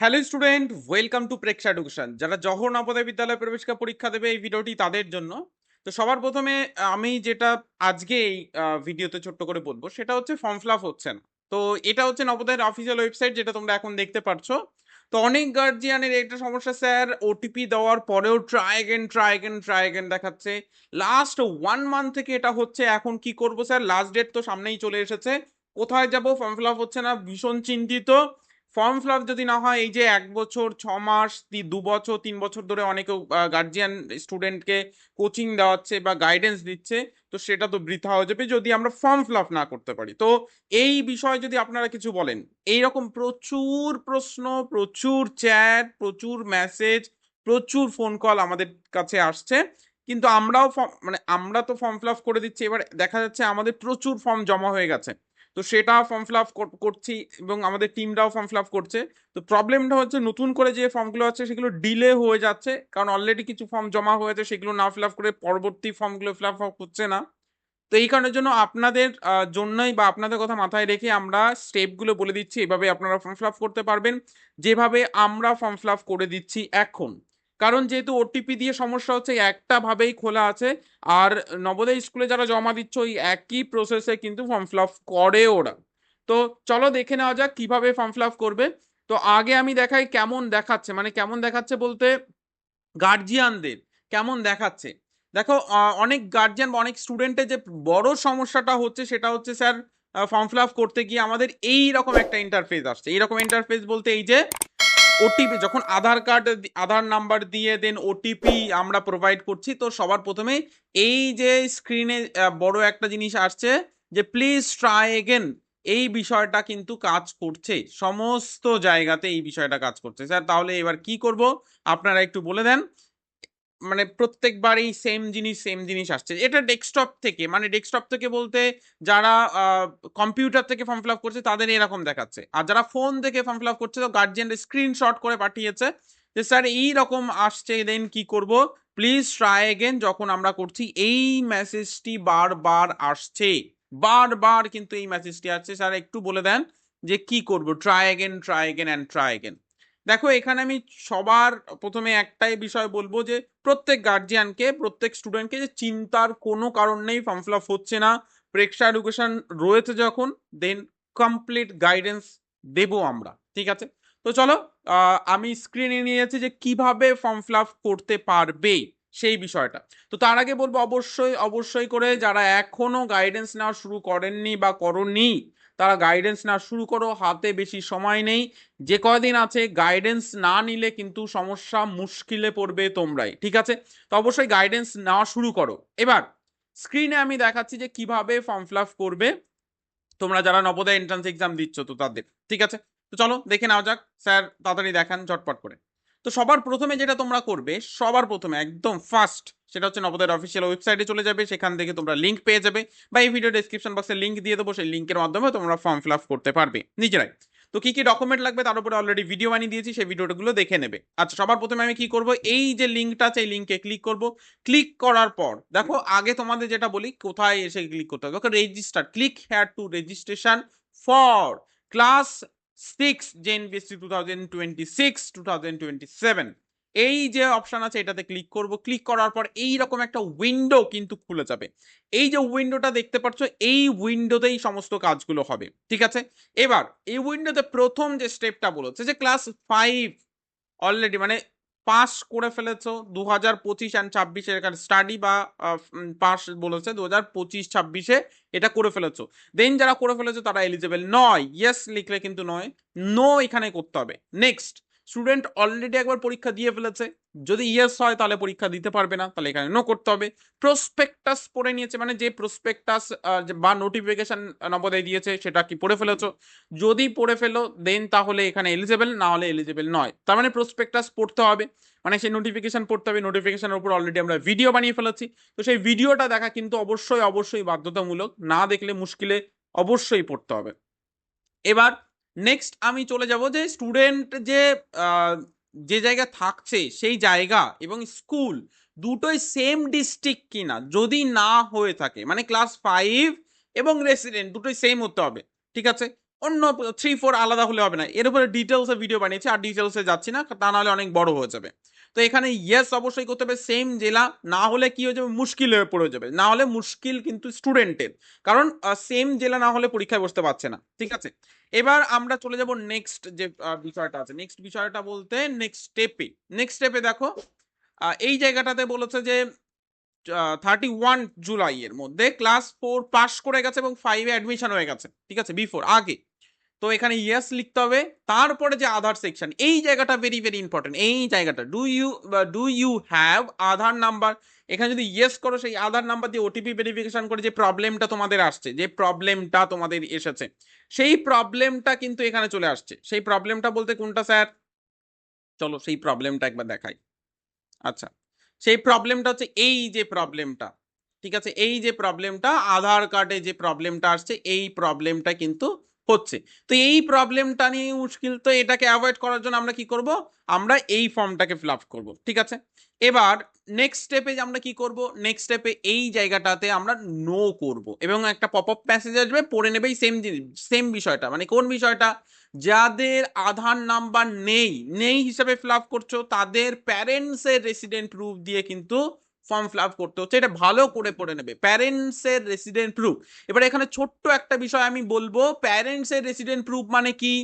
Hello student, welcome to Preksha education যারা জহর নবোদয় বিদ্যালয় প্রবেশিকা পরীক্ষা দেবে এই ভিডিওটি তাদের জন্য। তো সবার প্রথমে আমি যেটা আজকে এই ভিডিওতে ছোট্ট করে বলব, সেটা হচ্ছে ফর্ম ফিল হচ্ছে না। তো এটা হচ্ছে নবোদয়ের অফিসিয়াল ওয়েবসাইট যেটা তোমরা এখন দেখতে পাচ্ছ তো অনেক গার্জিয়ানের একটা সমস্যা স্যার ওটিপি দেওয়ার পরেও try again try again try again দেখাচ্ছে। লাস্ট ওয়ান মান্থ থেকে এটা হচ্ছে, এখন কি করব স্যার? লাস্ট ডেট তো সামনেই চলে এসেছে। কোথায় যাব? ফর্ম ফিল আপ হচ্ছে না। ভীষণ চিন্তিত। ফর্ম ফিল যদি না হয়, এই যে এক বছর, ছ মাস দু বছর, তিন বছর ধরে অনেকে গার্জিয়ান স্টুডেন্টকে কোচিং দেওয়াচ্ছে বা গাইডেন্স দিচ্ছে, তো সেটা তো বৃথা হয়ে যাবে যদি আমরা ফর্ম ফিল না করতে পারি। তো এই বিষয়ে যদি আপনারা কিছু বলেন এই রকম প্রচুর প্রশ্ন, প্রচুর চ্যাট প্রচুর মেসেজ প্রচুর ফোন কল আমাদের কাছে আসছে, কিন্তু আমরাও ফর্ম মানে আমরা তো ফর্ম ফিল করে দিচ্ছি, এবার দেখা যাচ্ছে আমাদের প্রচুর ফর্ম জমা হয়ে গেছে। তো সেটা ফর্ম ফিল আপ করছি এবং আমাদের টিমরাও ফর্ম ফিল আপ করছে। তো প্রবলেমটা হচ্ছে নতুন করে যে ফর্মগুলো আছে সেগুলো ডিলে হয়ে যাচ্ছে, কারণ অলরেডি কিছু ফর্ম জমা হয়েছে সেগুলো না ফিল আপ করে পরবর্তী ফর্মগুলো ফিল আপ হচ্ছে না। তো এই কারণের জন্য আপনাদের জন্যই বা আপনাদের কথা মাথায় রেখে আমরা স্টেপগুলো বলে দিচ্ছি। এভাবে আপনারা ফর্ম ফিল আপ করতে পারবেন। যেভাবে আমরা ফর্ম ফিল আপ করে দিচ্ছি এখন। কারণ যেহেতু ওটিপি দিয়ে সমস্যা হচ্ছে একটা ভাবেই খোলা আছে। আর নবোদয় স্কুলে যারা জমা দিচ্ছ, ওই একই প্রসেসে কিন্তু ফর্ম ফিল আপ করে ওরা। তো চলো দেখে নেওয়া যাক কীভাবে ফর্ম ফিল আপ করবে। তো আগে আমি দেখাই কেমন দেখাচ্ছে মানে কেমন দেখাচ্ছে বলতে গার্জিয়ানদের কেমন দেখাচ্ছে। দেখো অনেক গার্জিয়ান বা অনেক স্টুডেন্টের যে বড় সমস্যাটা হচ্ছে, সেটা হচ্ছে স্যার ফর্ম ফিল আপ করতে গিয়ে আমাদের এই রকম একটা ইন্টারফেস আসছে। এইরকম ইন্টারফেস বলতে এই যে ওটিপি যখন আধার কার্ড আধার নাম্বার দিয়ে দেন ওটিপি আমরা প্রোভাইড করছি, তো সবার প্রথমে এই যে স্ক্রিনে বড় একটা জিনিস আসছে যে প্লিজ ট্রাই এগেন এই বিষয়টা কিন্তু কাজ করছে, সমস্ত জায়গাতে এই বিষয়টা কাজ করছে। স্যার, তাহলে এবার কি করব? আপনারা একটু বলে দেন। মানে প্রত্যেকবারই সেম জিনিস সেম জিনিস আসছে। এটা ডেস্কটপ থেকে মানে ডেস্কটপ থেকে বলতে যারা কম্পিউটার থেকে ফর্ম ফিল আপ করছে, তাদের এরকম দেখাচ্ছে। আর যারা ফোন থেকে ফর্ম ফিল আপ করছে, তো গার্জিয়ান স্ক্রিনশট করে পাঠিয়েছে যে, স্যার, এই রকম আসছে দেন কি করব? প্লিজ ট্রাই এগেন যখন আমরা করছি, এই মেসেজটি বারবার আসছে। বারবার কিন্তু এই মেসেজটি আসছে। স্যার, একটু বলে দেন যে, কি করব? Try again try again and try again দেখো, এখানে আমি সবার প্রথমে একটাই বিষয় বলব যে, প্রত্যেক গার্জিয়ানকে প্রত্যেক স্টুডেন্টকে যে চিন্তার কোনো কারণ নেই ফর্ম ফিল আপ হচ্ছে না। প্রেক্ষা এডুকেশন রয়েছে যখন দেন কমপ্লিট গাইডেন্স দেবো আমরা, ঠিক আছে? তো চলো আমি স্ক্রিনে নিয়ে যাচ্ছি যে কীভাবে ফর্ম ফিল আপ করতে পারবে সেই বিষয়টা। তো তার আগে বলব, অবশ্যই অবশ্যই করে যারা এখনও গাইডেন্স নেওয়া শুরু করেননি বা করনি তারা গাইডেন্স না শুরু করো, হাতে বেশি সময় নেই। যে কয়দিন আছে গাইডেন্স না নিলে কিন্তু সমস্যা মুশকিলে পড়বে তোমরাই, ঠিক আছে? তো অবশ্যই গাইডেন্স নেওয়া শুরু করো। এবার স্ক্রিনে আমি দেখাচ্ছি যে কীভাবে ফর্ম ফিল করবে। তোমরা যারা নবোদয় এন্ট্রান্স এক্সাম দিচ্ছ তো তাদের, ঠিক আছে? তো চলো দেখে নেওয়া যাক। স্যার, তাড়াতাড়ি দেখান, ঝটপট করে। তো সবার প্রথমে যেটা তোমরা করবে, সবার প্রথমে একদম ফার্স্ট সেটা হচ্ছে নবদের অফিসিয়াল ওয়েবসাইটে চলে যাবে, সেখান থেকে তোমরা লিঙ্ক পেয়ে যাবে বা এই ভিডিও ডেসক্রিপশন বক্সে লিঙ্ক দিয়ে দেবো, সেই লিঙ্কের মাধ্যমে তোমরা ফর্ম ফিল আপ করতে পারবে, নিজেরাই। তো কি কি ডকুমেন্ট লাগবে তার উপরে অলরেডি ভিডিও বানিয়ে দিয়েছি, সেই ভিডিওগুলো দেখে নেবে। আচ্ছা সবার প্রথমে আমি কি করব? এই যে লিঙ্কটা আছে, এই লিঙ্কে ক্লিক করব। ক্লিক করার পর, দেখো আগে তোমাদের যেটা বলি, কোথায় এসে ক্লিক করতে হবে? দেখো register click here to registration for class six JNBSC two thousand twenty six two thousand twenty seven এই যে অপশান আছে, এটাতে ক্লিক করব। ক্লিক করার পর এই রকম একটা উইন্ডো কিন্তু খুলে যাবে। এই যে উইন্ডোটা দেখতে পাচ্ছ, এই উইন্ডোতেই সমস্ত কাজগুলো হবে। ঠিক আছে? এবার, এই উইন্ডোতে প্রথম যে স্টেপটা বলেছে, যে ক্লাস ফাইভ অলরেডি মানে পাস করে ফেলেছো দু হাজার পঁচিশ অ্যান্ড ছাব্বিশে এখানে স্টাডি বা পাস বলেছে দু হাজার পঁচিশ, ছাব্বিশে এটা করে ফেলেছো। দেন যারা করে ফেলেছো তারা এলিজেবেল নয় ইয়েস লিখলে কিন্তু নয় নো এখানে করতে হবে। নেক্সট স্টুডেন্ট অলরেডি একবার পরীক্ষা দিয়ে ফেলেছে। যদি ইয়েস হয়, তাহলে পরীক্ষা দিতে পারবে না, তাহলে এখানে নো করতে হবে। প্রসপেক্টাস পড়ে নিয়েছে মানে যে প্রসপেক্টাস বা নোটিফিকেশন নবোদয় দিয়েছে, সেটা কি পড়ে ফেলেছো? যদি পড়ে ফেলো দেন তাহলে এখানে এলিজেবল না হলে এলিজেবল নয়। তার মানে প্রসপেক্টাস পড়তে হবে। মানে সেই নোটিফিকেশান পড়তে হবে নোটিফিকেশনের উপর অলরেডি আমরা ভিডিও বানিয়ে ফেলেছি। তো সেই ভিডিওটা দেখা কিন্তু অবশ্যই অবশ্যই বাধ্যতামূলক। না দেখলে মুশকিলে অবশ্যই পড়তে হবে। এবার নেক্সট আমি চলে যাব যে স্টুডেন্ট যে যে জায়গা থাকছে সেই জায়গা এবং স্কুল দুটোই সেম ডিস্ট্রিক্ট কিনা যদি না হয়ে থাকে মানে ক্লাস ফাইভ এবং রেসিডেন্ট দুটোই সেম হতে হবে, ঠিক আছে? অন্য থ্রি ফোর আলাদা হলে হবে না। এর উপরে ডিটেলসে ভিডিও বানিয়েছি, আর ডিটেলসে যাচ্ছি না, তা নাহলে অনেক বড় হয়ে যাবে। তো এখানে ইয়েস অবশ্যই করতে হবে সেম জেলা, না হলে কি হয়ে যাবে? মুশকিল হয়ে পড়ে যাবে। না হলে মুশকিল কিন্তু স্টুডেন্টের কারণ সেম জেলা না হলে পরীক্ষায় বসতে পারছে না, ঠিক আছে? এবার আমরা চলে যাব নেক্সট যে বিষয়টা আছে। নেক্সট বিষয়টা বলতে নেক্সট স্টেপে নেক্সট স্টেপে দেখো এই জায়গাটাতে বলেছে যে থার্টি ওয়ান জুলাইয়ের মধ্যে ক্লাস ফোর পাস করে গেছে এবং ফাইভে অ্যাডমিশন হয়ে গেছে। ঠিক আছে? বিফোর আগে। তো এখানে ইয়েস লিখতে হবে। তারপরে যে আধার সেকশন এই জায়গাটা ভেরি ভেরি ইম্পর্টেন্ট এই জায়গাটা do you do you have Aadhaar number এখানে যদি ইয়েস করো, সেই আধার নাম্বার দিয়ে ওটিপি ভেরিফিকেশন করে যে প্রবলেমটা তোমাদের আসছে, যে প্রবলেমটা তোমাদের এসেছে। সেই প্রবলেমটা কিন্তু এখানে চলে আসছে। সেই প্রবলেমটা বলতে কোনটা, স্যার? চলো সেই প্রবলেমটা একবার দেখাই। আচ্ছা সেই প্রবলেমটা হচ্ছে এই যে প্রবলেমটা ঠিক আছে? এই যে প্রবলেমটা আধার কার্ডে যে প্রবলেমটা আসছে, এই প্রবলেমটা কিন্তু হচ্ছে। তো এই প্রবলেমটা নিয়ে মুশকিল। তো এটাকে অ্যাভয়েড করার জন্য আমরা কি করব? আমরা এই ফর্মটাকে ফিল আপ করব, ঠিক আছে? এবার নেক্সট স্টেপে যে আমরা কি করব? নেক্সট স্টেপে এই জায়গাটাতে আমরা নো করব এবং একটা পপ আপ মেসেজ আসবে, পড়ে নেবেই সেম সেম বিষয়টা। মানে কোন বিষয়টা? যাদের আধার নাম্বার নেই নেই হিসাবে ফিল আপ করছ, তাদের প্যারেন্টসের রেসিডেন্ট প্রুফ দিয়ে কিন্তু ফর্ম ফিল আপ করতে হচ্ছে, এটা ভালো করে পড়ে নেবে। প্যারেন্টসের রেসিডেন্ট প্রুফ এবার এখানে ছোট্ট একটা বিষয় আমি বলব প্যারেন্টসের রেসিডেন্ট প্রুফ মানে কি?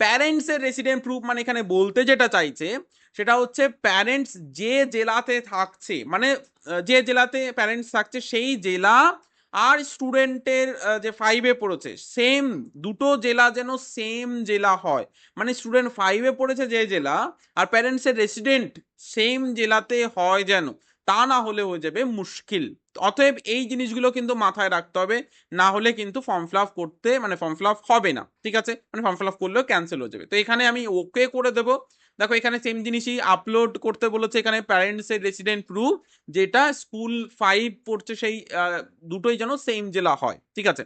প্যারেন্টসের রেসিডেন্ট প্রুফ মানে এখানে বলতে যেটা চাইছে, সেটা হচ্ছে প্যারেন্টস যে জেলাতে থাকছে মানে যে জেলাতে প্যারেন্টস থাকছে, সেই জেলা আর স্টুডেন্টের যে ফাইভে পড়েছে সেম দুটো জেলা যেন সেম জেলা হয়। মানে স্টুডেন্ট ফাইভে পড়েছে যে জেলা, আর প্যারেন্টসের রেসিডেন্ট সেম জেলাতে হয় যেন। তা না হলে হয়ে যাবে মুশকিল। অতএব এই জিনিসগুলো কিন্তু মাথায় রাখতে হবে, না হলে কিন্তু ফর্ম ফিল আপ করতে মানে ফর্ম ফিল আপ হবে না, ঠিক আছে? মানে ফর্ম ফিল আপ করলেও ক্যান্সেল হয়ে যাবে। তো এখানে আমি ওকে করে দেবো। দেখো, এখানে সেম জিনিসই আপলোড করতে বলেছে এখানে প্যারেন্টসের রেসিডেন্ট প্রুফ যেটা স্কুল ফাইভ পড়ছে সেই দুটোই যেন সেম জেলা হয়, ঠিক আছে?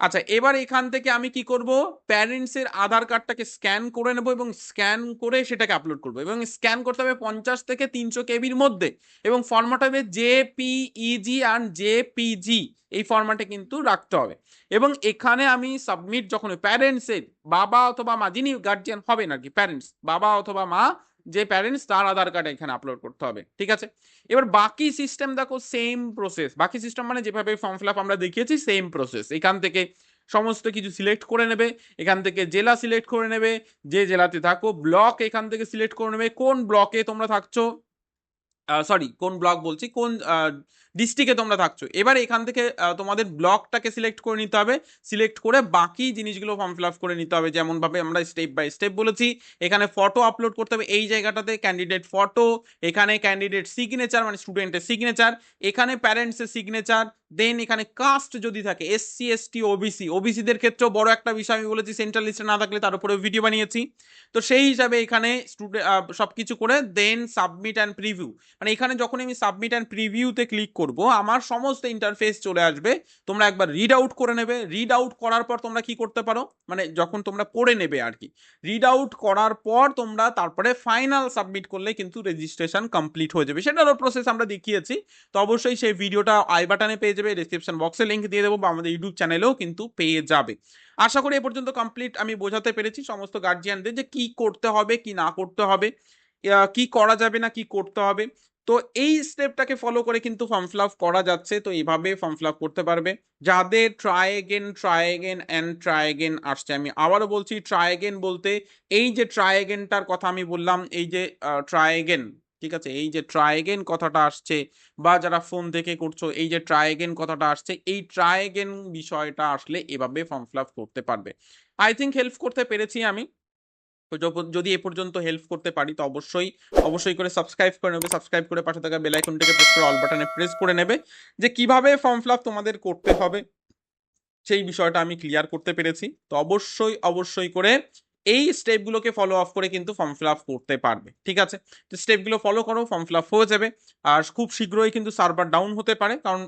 আচ্ছা এবার এখান থেকে আমি কি করব? প্যারেন্টসের আধার কার্ডটাকে স্ক্যান করে নেব এবং স্ক্যান করে সেটাকে আপলোড করব এবং স্ক্যান করতে হবে পঞ্চাশ থেকে তিনশো কেবির মধ্যে এবং ফরম্যাট হবে জেপিইজি আর জেপিজি এই ফরম্যাটে কিন্তু রাখতে হবে এবং এখানে আমি সাবমিট যখন প্যারেন্টসের বাবা অথবা মা, যিনি গার্জিয়ান হবেন আর কি প্যারেন্টস বাবা অথবা মা যে প্যারেন্টস তার আধার কার্ড এখানে আপলোড করতে হবে, ঠিক আছে? এবার বাকি সিস্টেম দেখো সেম প্রসেস বাকি সিস্টেম মানে যেভাবে ফর্ম ফিল আমরা দেখিয়েছি সেম প্রসেস এখান থেকে সমস্ত কিছু সিলেক্ট করে নেবে, এখান থেকে জেলা সিলেক্ট করে নেবে, যে জেলাতে থাকো ব্লক এখান থেকে সিলেক্ট করে নেবে। কোন ব্লকে তোমরা থাকছো? সরি কোন ব্লক বলছি? কোন ডিস্ট্রিক্টে তোমরা থাকছো। এবার এখান থেকে তোমাদের ব্লকটাকে সিলেক্ট করে নিতে হবে। সিলেক্ট করে বাকি জিনিসগুলো ফর্ম ফিল আপ করে নিতে হবে। যেমনভাবে আমরা স্টেপ বাই স্টেপ বলেছি, এখানে ফটো আপলোড করতে হবে। এই জায়গাটাতে ক্যান্ডিডেট ফটো এখানে ক্যান্ডিডেট সিগনেচার মানে স্টুডেন্টের সিগনেচার এখানে প্যারেন্টসের সিগনেচার দেন এখানে কাস্ট যদি থাকে এসসি এসটি ওবিসি ওবিসিদের ক্ষেত্রেও বড় একটা বিষয় আমি বলেছি সেন্ট্রাল লিস্টে না থাকলে তার উপরে ভিডিও বানিয়েছি। তো সেই হিসাবে এখানে স্টুডেন্ট সব কিছু করে দেন সাবমিট অ্যান্ড প্রিভিউ মানে এখানে যখন আমি সাবমিট অ্যান্ড প্রিভিউতে ক্লিক করব, আমার সমস্ত ইন্টারফেস চলে আসবে। তোমরা একবার রিড আউট করে নেবে। রিড আউট করার পর তোমরা কি করতে পারো? মানে যখন তোমরা পড়ে নেবে আর কি। রিড আউট করার পর তোমরা তারপরে ফাইনাল সাবমিট করলে কিন্তু রেজিস্ট্রেশন কমপ্লিট হয়ে যাবে। সেটারও প্রসেস আমরা দেখিয়েছি। তো অবশ্যই সেই ভিডিওটা আই বাটনে পেয়ে যাবে। ডিসক্রিপশন বক্সে লিঙ্ক দিয়ে দেবো বা আমাদের ইউটিউব চ্যানেলেও কিন্তু পেয়ে যাবে। আশা করি এ পর্যন্ত কমপ্লিট আমি বোঝাতে পেরেছি সমস্ত গার্জিয়ানদের যে কি করতে হবে, কি না করতে হবে কি করা যাবে না কি করতে হবে। তো এই স্টেপটাকে ফলো করে কিন্তু ফর্ম ফিল আপ করা যাচ্ছে। তো এইভাবে ফর্ম ফিল আপ করতে পারবে। যাদের try again try again and try again আসছে, আমি আবারও বলছি ট্রাই এগেন বলতে এই যে ট্রাই এগেনটার কথা আমি বললাম, এই যে ট্রাই এগেন ঠিক আছে? এই যে ট্রাই এগেন কথাটা আসছে বা যারা ফোন থেকে করছ, এই যে ট্রাই এগেন কথাটা আসছে, এই ট্রাই এগেন বিষয়টা আসলে এভাবে ফর্ম ফিল আপ করতে পারবে। আই থিঙ্ক হেল্প করতে পেরেছি আমি। তো যদি এ পর্যন্ত হেল্প করতে পারি, তো অবশ্যই অবশ্যই করে সাবস্ক্রাইব করে নেবে সাবস্ক্রাইব করে পাশে থাকা বেল আইকনটাকে প্রেস করে অল বাটনে প্রেস করে নেবে, যে কীভাবে ফর্ম ফিল তোমাদের করতে হবে, সেই বিষয়টা আমি ক্লিয়ার করতে পেরেছি। তো অবশ্যই অবশ্যই করে এই স্টেপগুলোকে ফলো আপ করে কিন্তু ফর্ম ফিল আপ করতে পারবে, ঠিক আছে? তো স্টেপগুলো ফলো করো ফর্ম ফিল আপ হয়ে যাবে। আর খুব শীঘ্রই কিন্তু সার্ভার ডাউন হতে পারে, কারণ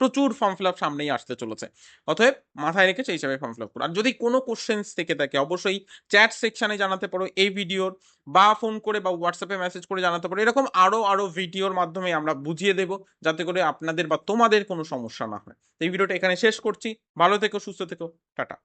প্রচুর ফর্ম ফিল আপ সামনেই আসতে চলেছে। অতএব মাথায় রেখে সেই হিসাবে ফর্ম ফিল আপ করো আর যদি কোনো কোশ্চেন্স থেকে থাকে, অবশ্যই চ্যাট সেকশনে জানাতে পারো, এই ভিডিওর বা ফোন করে বা হোয়াটসঅ্যাপে মেসেজ করে জানাতে পারো। এরকম আরও আরও ভিডিওর মাধ্যমে আমরা বুঝিয়ে দেব, যাতে করে আপনাদের বা তোমাদের কোনো সমস্যা না হয়। এই ভিডিওটা এখানে শেষ করছি। ভালো থেকো, সুস্থ থেকো। টাটা।